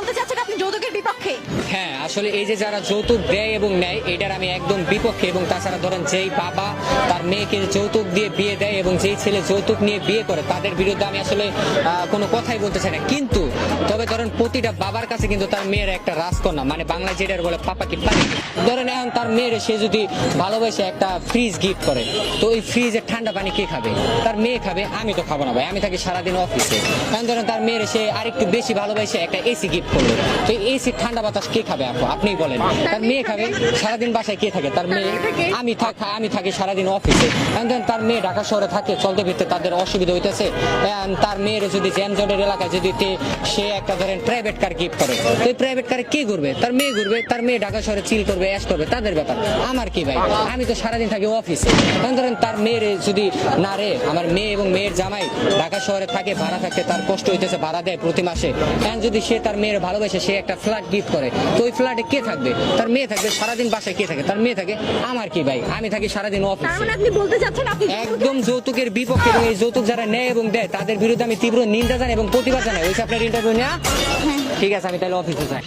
বলতে চাচ্ছেন আপনি যৌতুকের বিপক্ষে? হ্যাঁ আসলে এই যে যারা যৌতুক দেয় এবং নেয়, এটার আমি একদম বিপক্ষে। এবং তাছাড়া ধরেন যেই বাবা তার মেয়েকে যৌতুক দিয়ে বিয়ে দেয় এবং যেই ছেলে যৌতুক নিয়ে বিয়ে করে, তাদের বিরুদ্ধে আমি আসলে কোনো কথাই বলতে চাই না। কিন্তু ধরেন প্রতিটা বাবার কাছে কিন্তু তার মেয়ের একটা রাজকন্যা মানে বাংলা যেটার বলে পাপা কি পানি ধরেন এখন তার মেয়ের সে যদি ভালোবেসে একটা ফ্রিজ গিফট করে তো ওই ফ্রিজের ঠান্ডা পানি কে খাবে? তার মেয়ে খাবে আমি তো খাব না ভাই আমি থাকি সারাদিন অফিসে এখন ধরেন তার মেয়ের সে আরেকটু বেশি ভালোবেসে একটা এসি গিফট করল তো এসি ঠান্ডা বাতাস কে খাবে আপু? আপনিই বলেন। তার মেয়ে খাবে সারাদিন বাসায় কে থাকে? তার মেয়ে আমি থাক আমি থাকি সারাদিন অফিসে এখন ধরেন তার মেয়ে ঢাকা শহরে থাকে চলতে ফিরতে তাদের অসুবিধা হইতেছে। তার মেয়ের যদি জ্যামজটের এলাকায় যদি সে একটা ধরেন প্রাইভেট কার গিফট করে। তো এই প্রাইভেট কারে কে ঘুরবে? তার মেয়ে ঘুরবে তার মেয়ে ঢাকা শহরে চিল করবে অ্যাশ করবে তাদের ব্যাপার। আমার কি ভাই? আমি তো সারাদিন থাকি অফিসে এখন ধরেন তার মেয়ের যদি না রে আমার মেয়ে এবং মেয়ের জামাই ঢাকা শহরে থাকে ভাড়া থাকতে তার কষ্ট হইতেছে ভাড়া দেয় প্রতি মাসে। এখন যদি সে তার মেয়ের ভালোবাসে সে একটা ফ্ল্যাট গিফট করে তো ওই ফ্ল্যাটে কে থাকবে? তার মেয়ে থাকবে সারাদিন বাসায় কে থাকে? তার মেয়ে থাকে আমার কি ভাই? আমি থাকি সারাদিন অফিসে মানে আপনি বলতে চাচ্ছেন আপনি একদম যৌতুকের বিপক্ষে এবং এই যৌতুক যারা নেয় এবং দেয় তাদের বিরুদ্ধে আমি তীব্র নিন্দা জানাই এবং প্রতিবাদ জানাই। ওই আপনার ইন্টারভিউ নেওয়া ঠিক আছে আমি তাহলে অফিসে যাই।